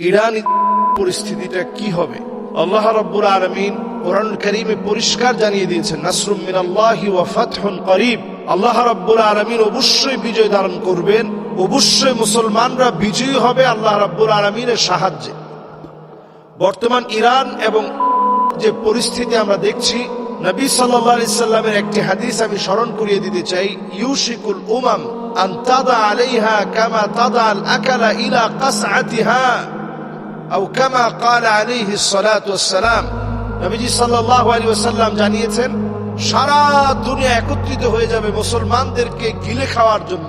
Iran পরিস্থিতিটা কি হবে? আল্লাহ রাব্বুল আলামিন কোরআন কারীমে পরিষ্কার জানিয়ে দিয়েছেন, নাসরুম করিব। আল্লাহ রাব্বুল আলামিন অবশ্যই বিজয় ধারণ করবেন, অবশ্যই মুসলমানরা বিজয়ী হবে আল্লাহ রাব্বুল আলামিনের সাহায্যে। বর্তমান ইরান এবং যে পরিস্থিতি আমরা দেখছি, নবী সাল্লামের একটি হাদিস আমি স্মরণ করিয়ে দিতে চাই, ইউশিকুল উমাম আন তাদা আলাইহা কামা তাদা আল আকালা ইলা কাসআতিহা। আও কামা ক্বালা আলাইহি সালাতু ওয়াসসালাম। নবীজি সাল্লাল্লাহু আলাইহি ওয়াসাল্লাম জানিয়েছেন, সারা দুনিয়া একত্রিত হয়ে যাবে মুসলমানদেরকে গিলে খাওয়ার জন্য।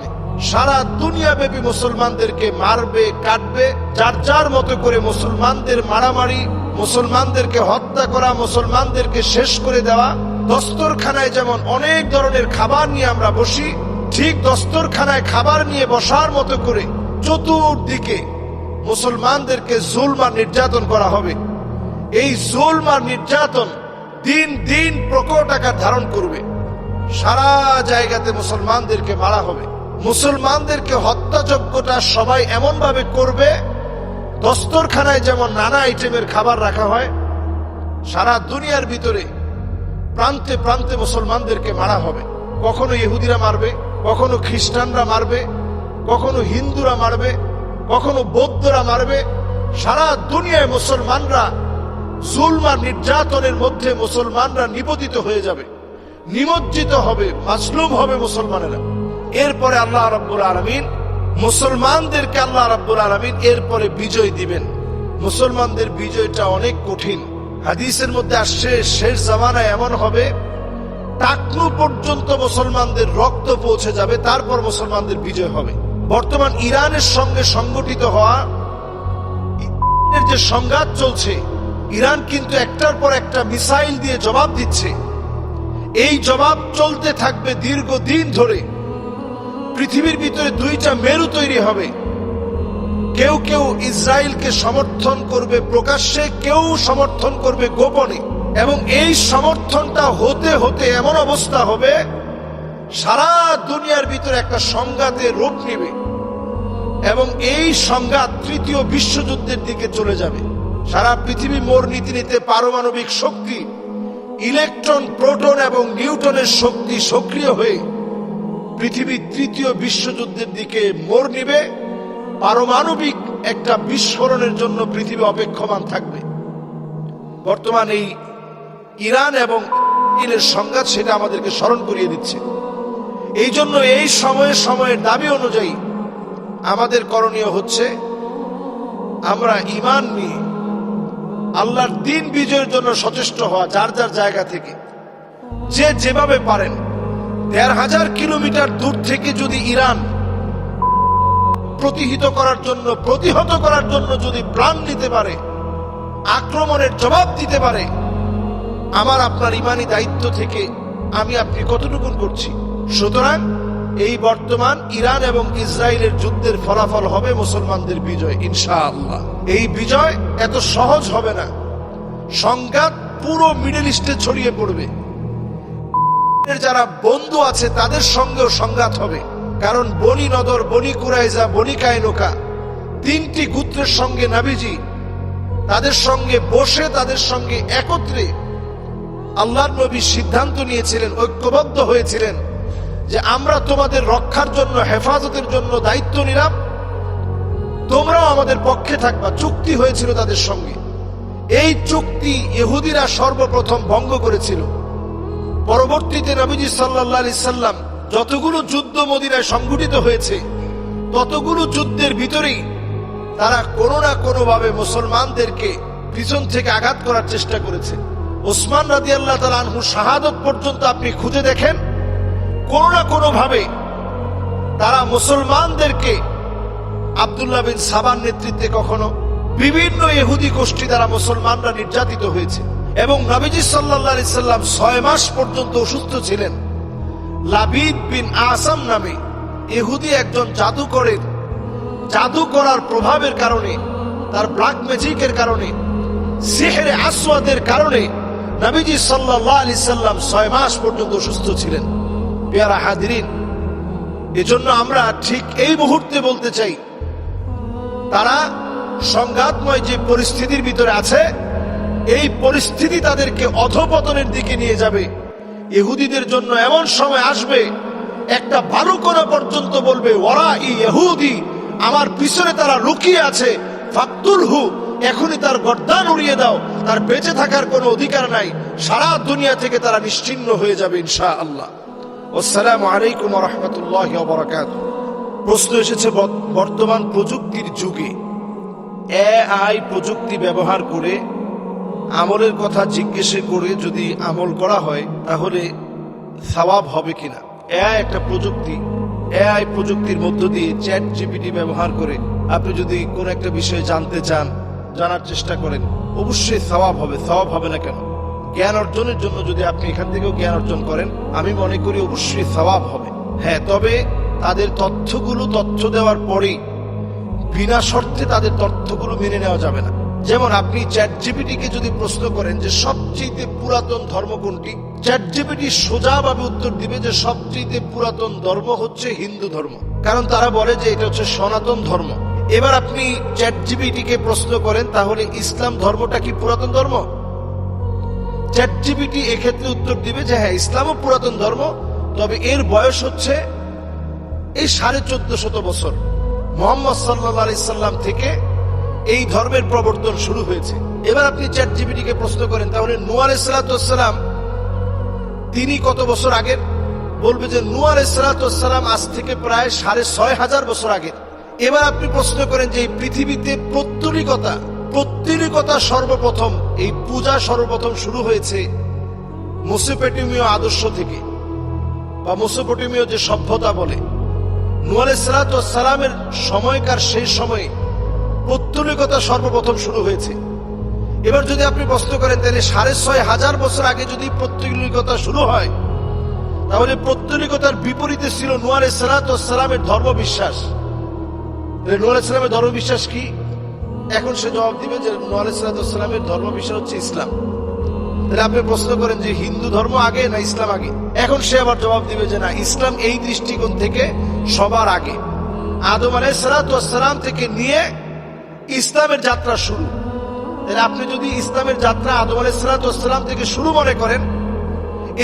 সারা দুনিয়া ব্যাপী মুসলমানদেরকে মারবে, কাটবে, যার যার মতো করে মুসলমানদের মারামারি, মুসলমানদেরকে হত্যা করা, মুসলমানদেরকে শেষ করে দেওয়া। দস্তরখানায় যেমন অনেক ধরনের খাবার নিয়ে আমরা বসি, ঠিক দস্তরখানায় খাবার নিয়ে বসার মতো করে চতুর্দিকে মুসলমানদেরকে জুলমা নির্যাতন করা হবে। এই জুলমা নির্যাতন দিন দিন প্রকট আকার ধারণ করবে। সারা জায়গাতে মুসলমানদেরকে মারা হবে। মুসলমানদেরকে হত্যাযজ্ঞটা সবাই এমন ভাবে করবে, দস্তরখানায় যেমন নানা আইটেমের খাবার রাখা হয়, সারা দুনিয়ার ভিতরে প্রান্তে প্রান্তে মুসলমানদেরকে মারা হবে। কখনো ইহুদিরা মারবে, কখনো খ্রিস্টানরা মারবে, কখনো হিন্দুরা মারবে কখনো বৌদ্ধরা মারবে, সারা দুনিয়ায় মুসলমানরা জুলমা নির্যাতনের মধ্যে মুসলমানরা নিপতিত হয়ে যাবে, নিমজ্জিত হবে মাসলুম হবে মুসলমানেরা। এরপরে আল্লাহ রাব্বুল আলামিন, মুসলমানদেরকে আল্লাহ রাব্বুল আলামিন এরপরে বিজয় দিবেন। মুসলমানদের বিজয়টা অনেক কঠিন। হাদিসের মধ্যে আসছে, শেষ জামানায় এমন হবে, টাকনু পর্যন্ত মুসলমানদের রক্ত পৌঁছে যাবে, তারপর মুসলমানদের বিজয় হবে। বর্তমান ইরানের সঙ্গে সংগঠিত হওয়া যে সংঘাত চলছে, ইরান কিন্তু একটার পর একটা মিসাইল দিয়ে জবাব দিচ্ছে। এই জবাব চলতে থাকবে দীর্ঘদিন ধরে। পৃথিবীর ভিতরে দুইটা মেরু তৈরি হবে। কেউ কেউ ইসরায়েলকে সমর্থন করবে প্রকাশ্যে, কেউ সমর্থন করবে গোপনে। এবং এই সমর্থনটা হতে হতে এমন অবস্থা হবে, সারা দুনিয়ার ভিতরে একটা সংঘাতের রূপ নেবে। এবং এই সংঘাত তৃতীয় বিশ্বযুদ্ধের দিকে চলে যাবে। সারা পৃথিবী মোর নীতি নিতে পারমাণবিক শক্তি, ইলেকট্রন, প্রোটন এবং নিউটনের শক্তি সক্রিয় হয়ে পৃথিবী তৃতীয় বিশ্বযুদ্ধের দিকে মোর নিবে। পারমাণবিক একটা বিস্ফোরণের জন্য পৃথিবী অপেক্ষমান থাকবে। বর্তমান এই ইরান এবং ইসরায়েলের সংঘাত সেটা আমাদেরকে স্মরণ করিয়ে দিচ্ছে। এই জন্য এই সময়ে সময়ের দাবি অনুযায়ী আমাদের করণীয় হচ্ছে আমরা ইমান নিয়ে আল্লাহর দিন বিজয়ের জন্য সচেষ্ট হওয়া যার যার জায়গা থেকে। যে যেভাবে পারেন। দেড় হাজার কিলোমিটার দূর থেকে যদি ইরান প্রতিহিত করার জন্য, প্রতিহত করার জন্য যদি প্রাণ নিতে পারে, আক্রমণের জবাব দিতে পারে, আমার আপনার ইমানি দায়িত্ব থেকে আমি আপনি কতটুকুন করছি? সুতরাং এই বর্তমান ইরান এবং ইসরায়েলের যুদ্ধের ফলাফল হবে মুসলমানদের বিজয়, ইনশাআল্লাহ। এই বিজয় এত সহজ হবে না। সংঘাত পুরো মিডল ইস্টে ছড়িয়ে পড়বে। যারা বন্ধু আছে, তাদের সঙ্গেও সংঘাত হবে। কারণ বনি নদর, বনি কুরাইজা, বনি কায়নোকা, তিনটি গুত্রের সঙ্গে নাবিজি, তাদের সঙ্গে বসে, তাদের সঙ্গে একত্রে আল্লাহর নবী সিদ্ধান্ত নিয়েছিলেন, ঐক্যবদ্ধ হয়েছিলেন। যে আমরা তোমাদের রক্ষার জন্য, হেফাজতের জন্য দায়িত্ব নিলাম। তোমরাও আমাদের পক্ষে থাকবা। চুক্তি হয়েছিল তাদের সঙ্গে। এই চুক্তি ইহুদিরা সর্বপ্রথম ভঙ্গ করেছিল। পরবর্তীতে নবীজি সাল্লাহ আলি সাল্লাম যতগুলো যুদ্ধ মদিনায় সংঘটিত হয়েছে, ততগুলো যুদ্ধের ভিতরেই তারা কোনো না কোনো ভাবে মুসলমানদেরকে পিছন থেকে আঘাত করার চেষ্টা করেছে। ওসমান রাজি আল্লাহ তালু শাহাদত পর্যন্ত আপনি খুঁজে দেখেন। কোনো না কোনোভাবে তারা মুসলমানদেরকে আবদুল্লাহ বিন সাবান নেতৃত্বে কখনো বিভিন্ন এহুদি গোষ্ঠী দ্বারা মুসলমানরা নির্যাতিত হয়েছে। এবং নবীজি সাল্লাহ সাল্লাম ছয় মাস পর্যন্ত অসুস্থ ছিলেন। লাবিদ বিন আসাম নামে এহুদি একজন জাদুকরের জাদু করার প্রভাবের কারণে, তার ব্ল্যাক ম্যাজিকের কারণে, সিহেরে আসওয়াদের কারণে নবীজি সাল্লাহ আলি সাল্লাম ছয় মাস পর্যন্ত অসুস্থ ছিলেন। পেয়ারা হাদিরিন এজন্য আমরা ঠিক এই মুহূর্তে বলতে চাই, তারা সংঘাতময় যে পরিস্থিতির ভিতরে আছে, এই পরিস্থিতি তাদেরকে অধপতনের দিকে নিয়ে যাবে। ইহুদিদের জন্য এমন সময় আসবে, একটা ভালো করা পর্যন্ত বলবে, ওরা ইহুদি, আমার পিছনে তারা লুকিয়ে আছে ফাক্তুল হু এখনই তার গর্দান উড়িয়ে দাও, তার বেঁচে থাকার কোনো অধিকার নাই, সারা দুনিয়া থেকে তারা নিশ্চিন্ন হয়ে যাবে ইনশা আল্লাহ আসসালামু আলাইকুম রহমতুল্লাহ বরাকাত প্রশ্ন এসেছে বর্ত- বর্তমান প্রযুক্তির যুগে এআই প্রযুক্তি ব্যবহার করে আমলের কথা জিজ্ঞেস করে যদি আমল করা হয়, তাহলে সওয়াব হবে কিনা? এআই একটা প্রযুক্তি। এআই প্রযুক্তির মধ্য দিয়ে চ্যাট জিপিটি ব্যবহার করে আপনি যদি কোন একটা বিষয়ে জানতে চান, জানার চেষ্টা করেন, অবশ্যই সওয়াব হবে সওয়াব হবে না কেন? জ্ঞান অর্জনের জন্য যদি আপনি এখান থেকেও জ্ঞান অর্জন করেন, আমি মনে করি অবশ্যই সওয়াব হবে। হ্যাঁ তবে তাদের তথ্যগুলো তথ্য দেওয়ার পরেই বিনা শর্তে তাদের তথ্যগুলো মেনে নেওয়া যাবে না। যেমন আপনি চ্যাট জিপিটিকে যদি প্রশ্ন করেন যে সবচেয়ে পুরাতন ধর্ম কোনটি চ্যাট জিপিটি সোজাভাবে উত্তর দিবে যে সবচেয়ে পুরাতন ধর্ম হচ্ছে হিন্দু ধর্ম। কারণ তারা বলে যে এটা হচ্ছে সনাতন ধর্ম। এবার আপনি চ্যাট জিপিটিকে প্রশ্ন করেন, তাহলে ইসলাম ধর্মটা কি পুরাতন ধর্ম? চ্যাট জিপিটি এক্ষেত্রে উত্তর দিবে যে হ্যাঁ ইসলামও পুরাতন ধর্ম, তবে এর বয়স হচ্ছে এই সাড়ে চোদ্দ শত বছর। মোহাম্মদ সাল্লা সাল্লাম থেকে এই ধর্মের প্রবর্তন শুরু হয়েছে। এবার আপনি চ্যাট জিবিটিকে প্রশ্ন করেন, তাহলে নুয়ার সালাতাম তিনি কত বছর আগের? বলবে যে নুয়ার সালাতাম আজ থেকে প্রায় সাড়ে ছয় হাজার বছর আগের। এবার আপনি প্রশ্ন করেন যে এই পৃথিবীতে প্রত্যরিকতা প্রত্যরিকতা সর্বপ্রথম, এই পূজা সর্বপ্রথম শুরু হয়েছে মোসোপেটিমীয় আদর্শ থেকে। বা মোসোপটেমীয় যে সভ্যতা বলে। নুয়ালে সালামের সময়কার সেই সময়ে পৌত্তলিকতা সর্বপ্রথম শুরু হয়েছে। এবার যদি আপনি প্রশ্ন করেন, তাহলে সাড়ে ছয় হাজার বছর আগে যদি পৌত্তলিকতা শুরু হয়, তাহলে পৌত্তলিকতার বিপরীতে ছিল নুয়ারে সালামের ধর্ম বিশ্বাস নুয়ালে সালামের ধর্মবিশ্বাস কি? এখন সে জবাব দিবে যে নুয়ালে ধর্ম বিষয় হচ্ছে ইসলাম। আপনি প্রশ্ন করেন যে হিন্দু ধর্ম আগে না ইসলাম আগে? এখন সে আবার জবাব দিবে যে না, ইসলাম এই দৃষ্টিকোণ থেকে সবার আগে। আদম আলাই সালাম থেকে নিয়ে ইসলামের যাত্রা শুরু। আপনি যদি ইসলামের যাত্রা আদম আলাই সালাম থেকে শুরু মনে করেন,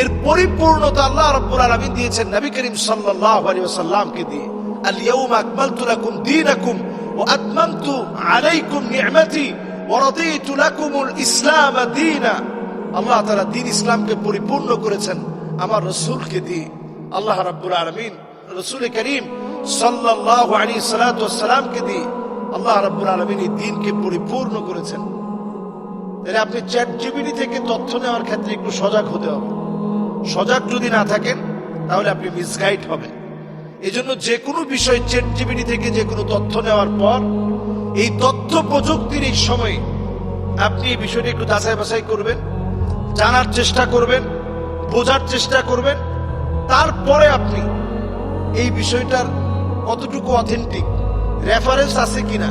এর পরিপূর্ণতা আল্লাহ রব্বুল আলামিন দিয়েছেন নবী করিম সাল্লাল্লাহু আলাইহি ওয়াসাল্লামকে দিয়ে। আল ইয়াউমা আকমালতু লাকুম দীনাকুম ওয়া আতমামতু আলাইকুম নি'মাতি ওয়া রাদিতু লাকুমুল ইসলাম দীনা আল্লাহ তারা দিন ইসলামকে পরিপূর্ণ করেছেন আমার রসুলকে দিয়ে। আল্লাহ রাব্বুল আলমিন রসুল করিম সাল্লাহ আলী সালাতামকে দিয়ে আল্লাহ রাব্বুল আলমিন এই দিনকে পরিপূর্ণ করেছেন। তাহলে আপনি চ্যাট জিবিটি থেকে তথ্য নেওয়ার ক্ষেত্রে একটু সজাগ হতে হবে। সজাগ যদি না থাকেন, তাহলে আপনি মিসগাইড হবেন। এই জন্য যে কোনো বিষয় চ্যাট জিবিটি থেকে যে কোনো তথ্য নেওয়ার পর, এই তথ্য প্রযুক্তির এই সময়ে আপনি এই বিষয়টি একটু যাচাই বাছাই করবেন, জানার চেষ্টা করবেন, বোঝার চেষ্টা করবেন, তারপরে আপনি এই বিষয়টার কতটুকু অথেন্টিক রেফারেন্স আছে কিনা,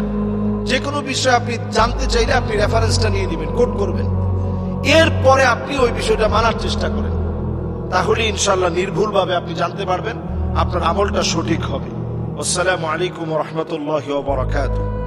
যে কোনো বিষয়ে আপনি জানতে চাইলে আপনি রেফারেন্সটা নিয়ে নেবেন কোট করবেন। এরপরে আপনি ওই বিষয়টা মানার চেষ্টা করেন। তাহলে ইনশাল্লাহ নির্ভুলভাবে আপনি জানতে পারবেন। আপনার আমলটা সঠিক হবে। আসসালামু আলাইকুম রহমতুল্লাহ বরাকাতুহ।